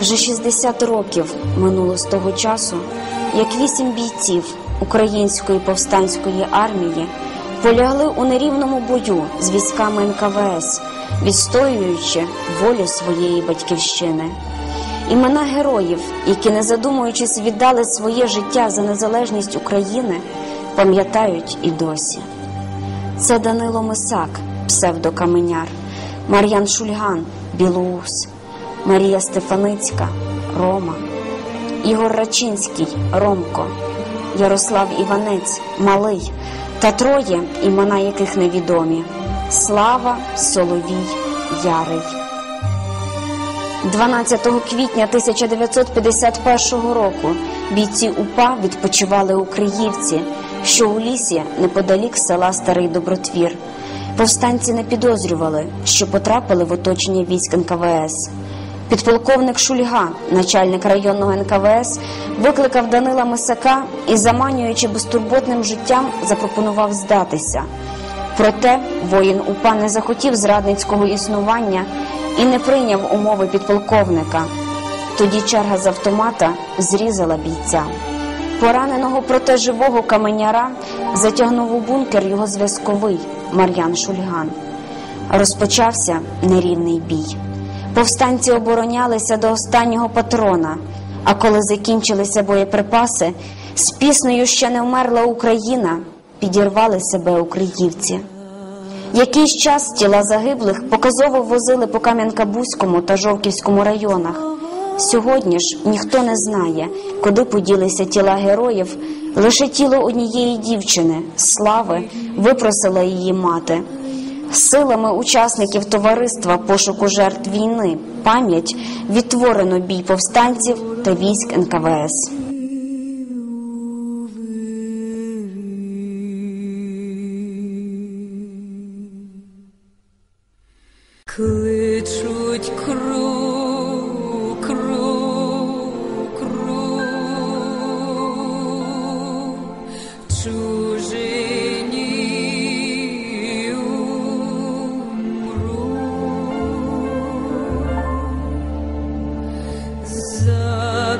Вже 60 років минуло з того часу, як вісім бійців української повстанської армії полягли у нерівному бою з військами НКВС, відстоюючи волю своєї батьківщини. Імена героїв, які, не задумуючись, віддали своє життя за незалежність України, пам'ятають і досі. Це Данило Мисак, псевдокаменяр, Мар'ян Шульган, Білоус, Марія Стефаницька, Рома, Ігор Рачинський, Ромко, Ярослав Іванець, Малий та троє, імена яких невідомі Слава, Соловій, Ярий. 12 квітня 1951 року бійці УПА відпочивали у Криївці, що у лісі неподалік села Старий Добротвір. Повстанці не підозрювали, що потрапили в оточення військ НКВС. Підполковник Шульга, начальник районного НКВС, викликав Данила Мисака і, заманюючи безтурботним життям, запропонував здатися. Проте воїн УПА не захотів зрадницького існування і не прийняв умови підполковника. Тоді черга з автомата зрізала бійця. Пораненого проте живого каменяра затягнув у бункер його зв'язковий Мар'ян Шульган. Розпочався нерівний бій. Повстанці оборонялися до останнього патрона. А коли закінчилися боєприпаси, з піснею ще не вмерла Україна, підірвали себе українці. Якийсь час тіла загиблих показово возили по Кам'янка-Бузькому та Жовківському районах. Сьогодні ж ніхто не знає, куди поділися тіла героїв. Лише тіло однієї дівчини, слави, випросила її мати. Силами учасників товариства пошуку жертв війни пам'ять відтворено бій повстанців та військ НКВС.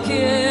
again.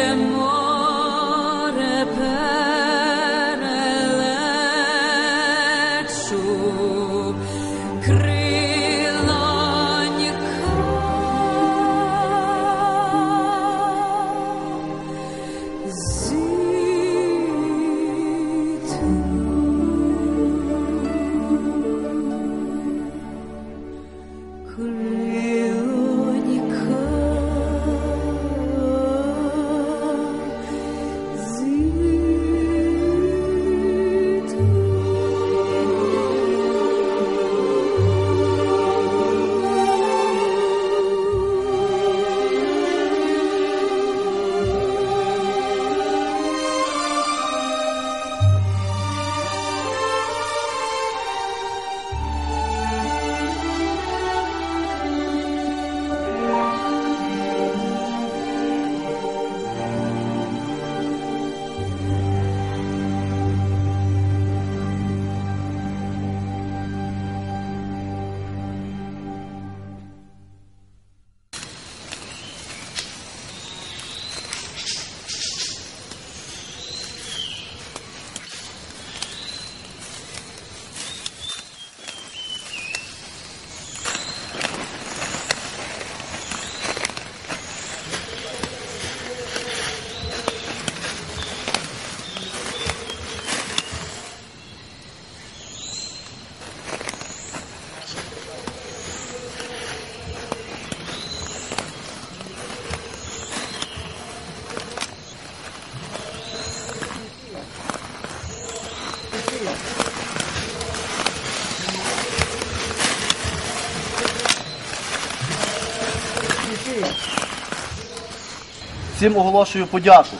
Всім оголошую подяку.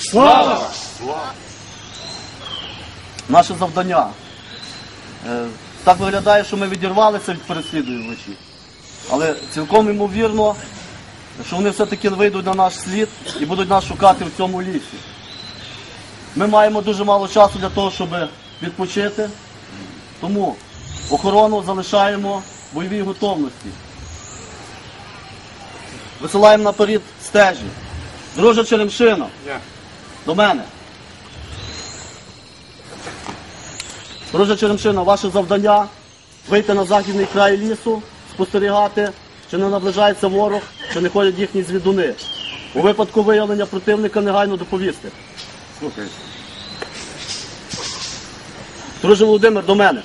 Слава! Наше завдання. Е, Так виглядає, що ми відірвалися від переслідувачів. Але цілком ймовірно, що вони все-таки вийдуть на наш слід і будуть нас шукати в цьому лісі. Ми маємо дуже мало часу для того, щоб відпочити. Тому охорону залишаємо в бойовій готовності. Висилаємо наперед стежі. Друже Черемшина. До мене. Друже Черемшина, ваше завдання вийти на західний край лісу, спостерігати, чи не наближається ворог, чи не ходять їхні звідуни. У випадку виявлення противника негайно доповісти. Слухай. Друже Володимир, до мене.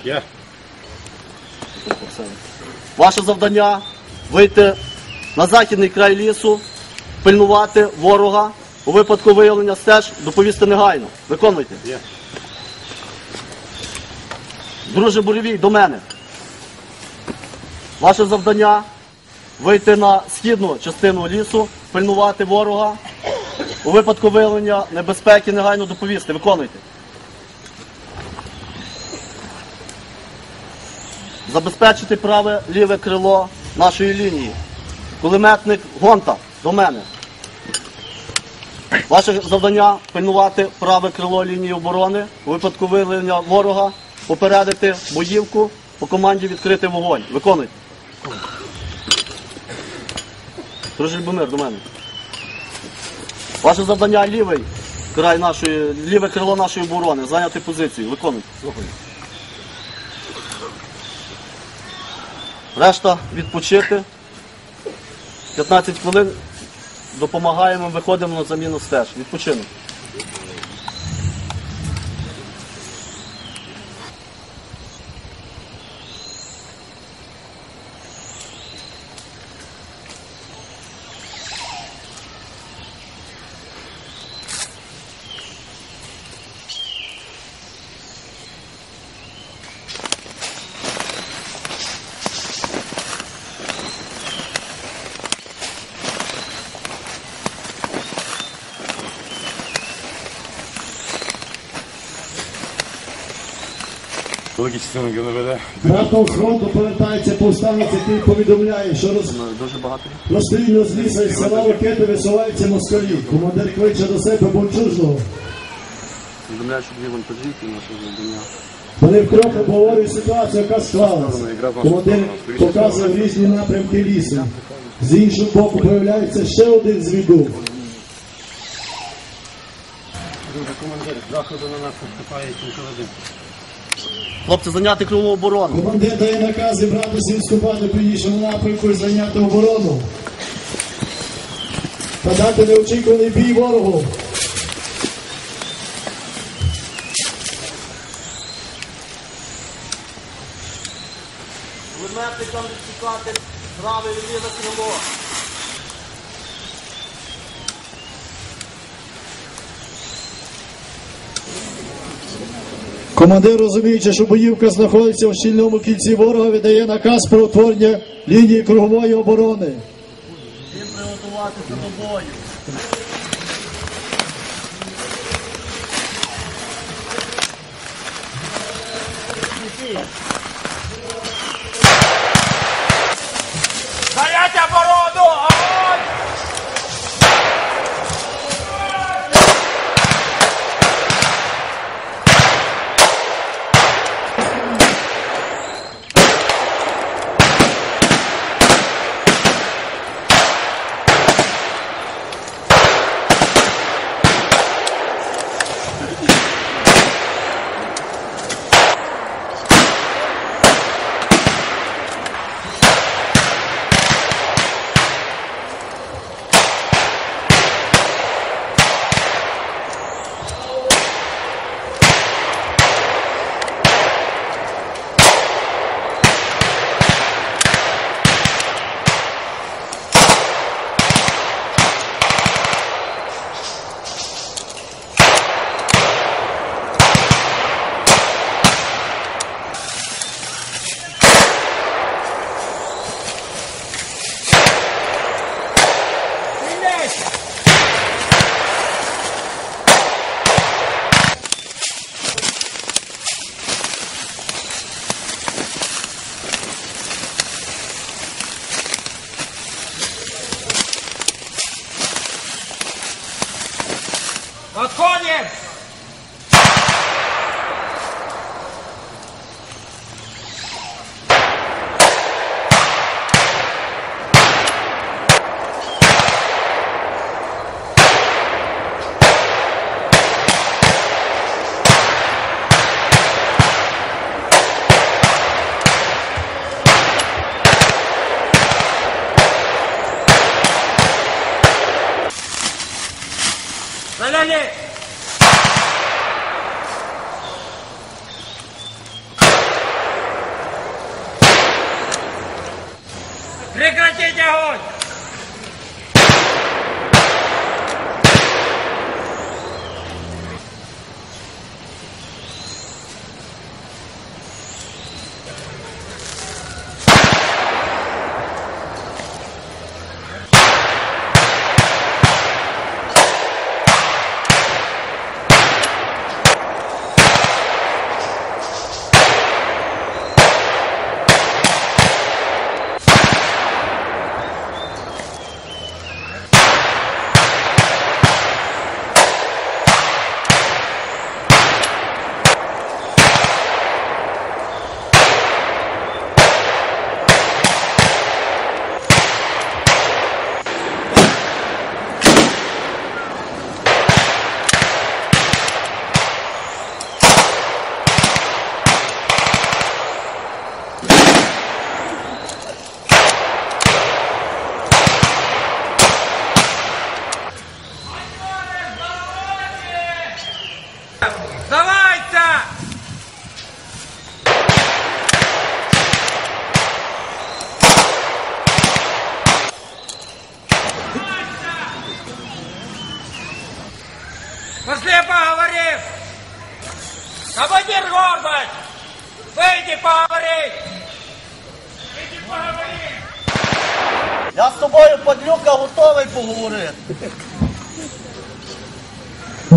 Ваше завдання вийти на західний край лісу, пильнувати ворога. У випадку виявлення стеж доповісти негайно. Виконуйте. Є. Друже Буревій, до мене. Ваше завдання вийти на східну частину лісу, пильнувати ворога. У випадку виявлення небезпеки негайно доповісти. Виконуйте. Забезпечити праве ліве крило нашої лінії. Кулеметник Гонта до мене. Ваше завдання пильнувати праве крило лінії оборони. У випадку виявлення ворога попередити боївку по команді відкрити вогонь. Виконуйте. Друже Любомир, до мене. Ваше завдання лівий край нашої, ліве крило нашої оборони, зайняти позицію. Виконуйте. Решта відпочити. 15 хвилин допомагаємо, виходимо на заміну стеж. Відпочинок. Великі частини ГНВД. Братом фронту повертається повстанець, який повідомляє, що роз... Дуже багато. розстрільно з ліса із села ракети висуваються москалі. Командир кличе до себе бунчужного. Повідомляю, що дві вантажівки наше завдання. Вони вкроп обговорюють ситуацію, яка склалася. Командир показує різні напрямки лісу. З іншого боку появляється ще один звідок. Командир, заходу на нас наступає НКВД. Хлопці, зайняти кругову оборону. Командир дає наказ зібратися і вступати по іншому напрямку і зайняти оборону. Та дати неочікуваний бій ворогу. Кулеметникам відшукати праве ліве крило. Командир, розуміючи, що боївка знаходиться в щільному кільці ворога, видає наказ про утворення лінії кругової оборони. Всім приготуватися до бою. Стоять Senate.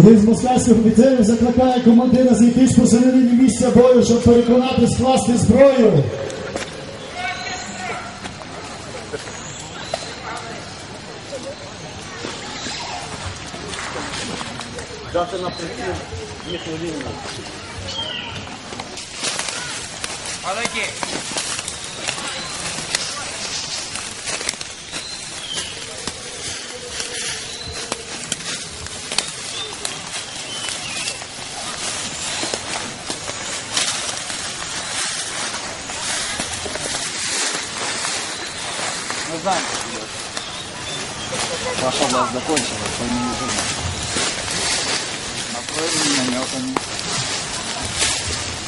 Один з москальських офіцерів закликає командира зійти посередині місця бою, щоб переконати скласти зброю. Дати на приціл їхню лінію. Подойди! Ваша власть закончилась, то не нужно.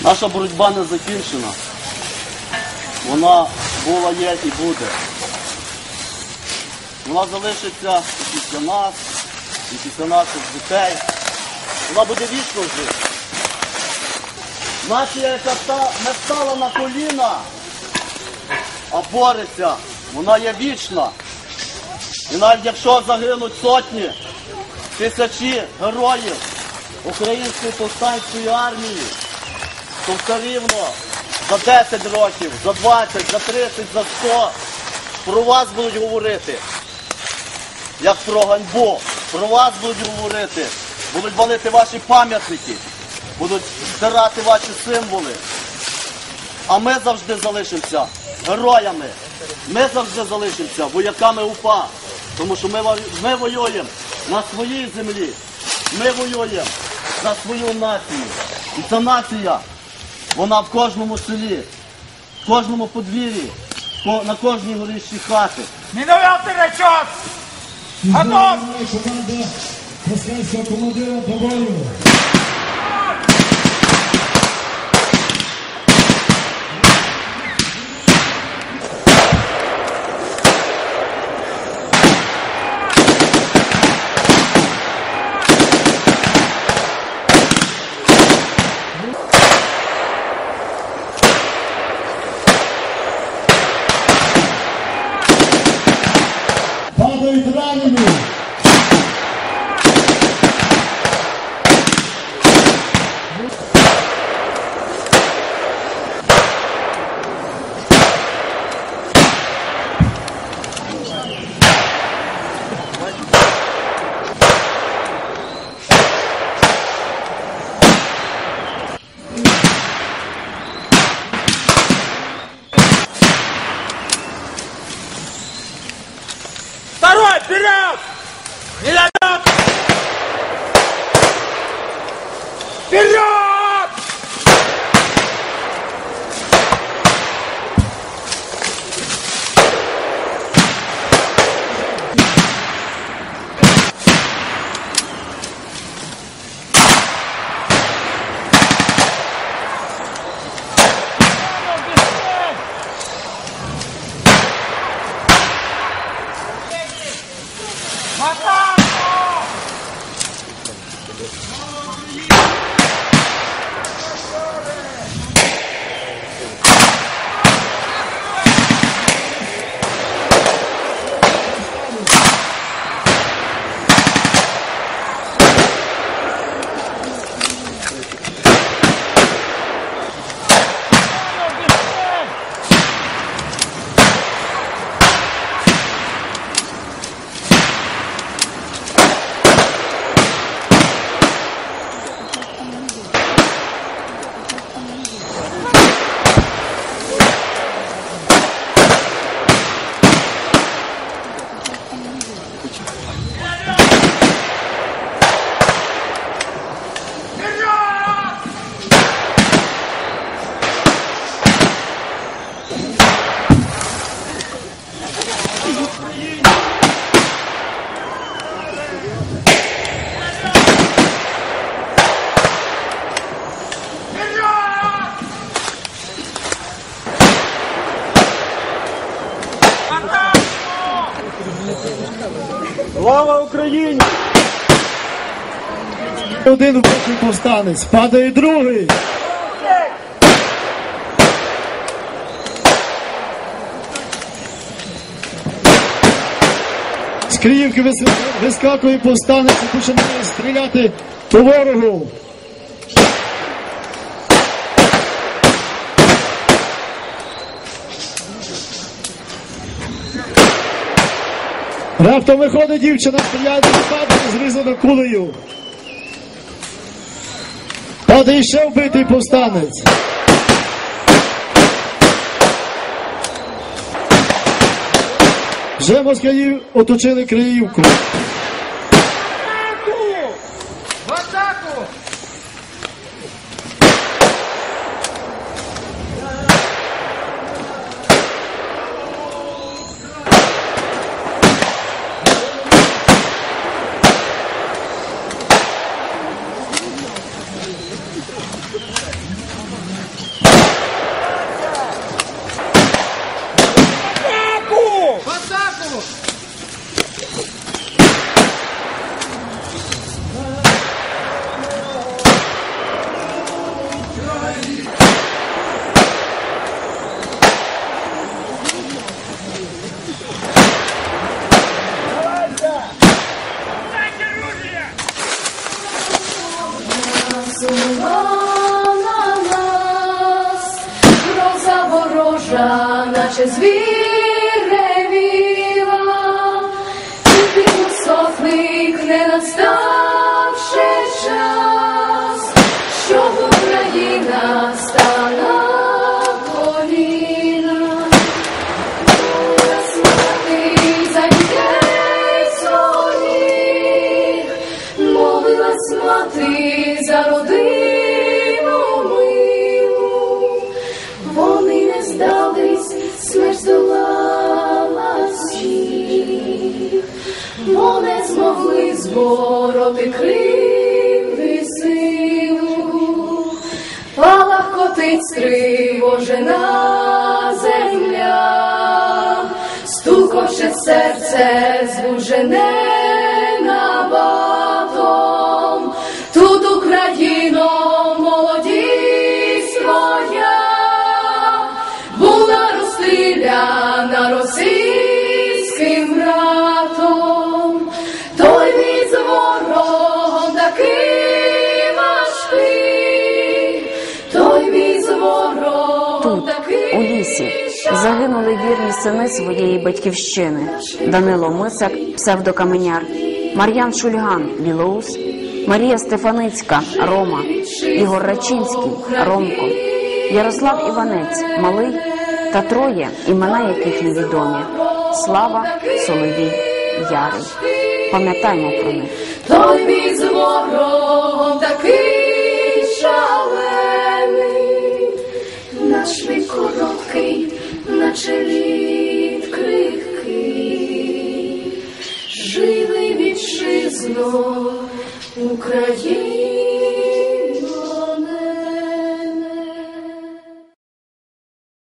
Наша боротьба не закінчена. Вона була, є і буде. Вона залишиться і після нас, і після наших дітей. Вона буде вічно жити. Нація, яка не стала на коліна, а бореться, вона є вічна. І навіть якщо загинуть сотні, тисячі героїв Української повстанської армії, то все рівно за 10 років, за 20, за 30, за 100 про вас будуть говорити, як про ганьбу. Про вас будуть говорити, будуть валити ваші пам'ятники, будуть стирати ваші символи. А ми завжди залишимося героями. Ми завжди залишимося вояками УПА. Тому що ми, ми воюємо на своїй землі. Ми воюємо за свою націю. І ця нація, вона в кожному селі, в кожному подвір'ї, на кожній горищій хаті. Минометный расчет! Готов! Команда командира до бою. Слава Україні! Один вбитий повстанець, падає другий. З Криївки вис- вискакує повстанець і починає стріляти по ворогу. Раптом виходить дівчина, стріляє до падає, зрізана кулею. Падає ще вбитий повстанець. Вже москалів оточили Криївку. Сохник не настав Стривожена земля, стукоче серце звужене сини своєї батьківщини. Данило Мисак, псевдокаменяр, Мар'ян Шульган, Білоус, Марія Стефаницька, Рома, Ігор Рачинський, Ромко, Ярослав Іванець, Малий. Та троє, імена яких невідомі. Слава, Соловій, Ярий. Пам'ятаймо про них. Той мій з ворогом такий шалений, наш вік короткий, наче лід живий Україна.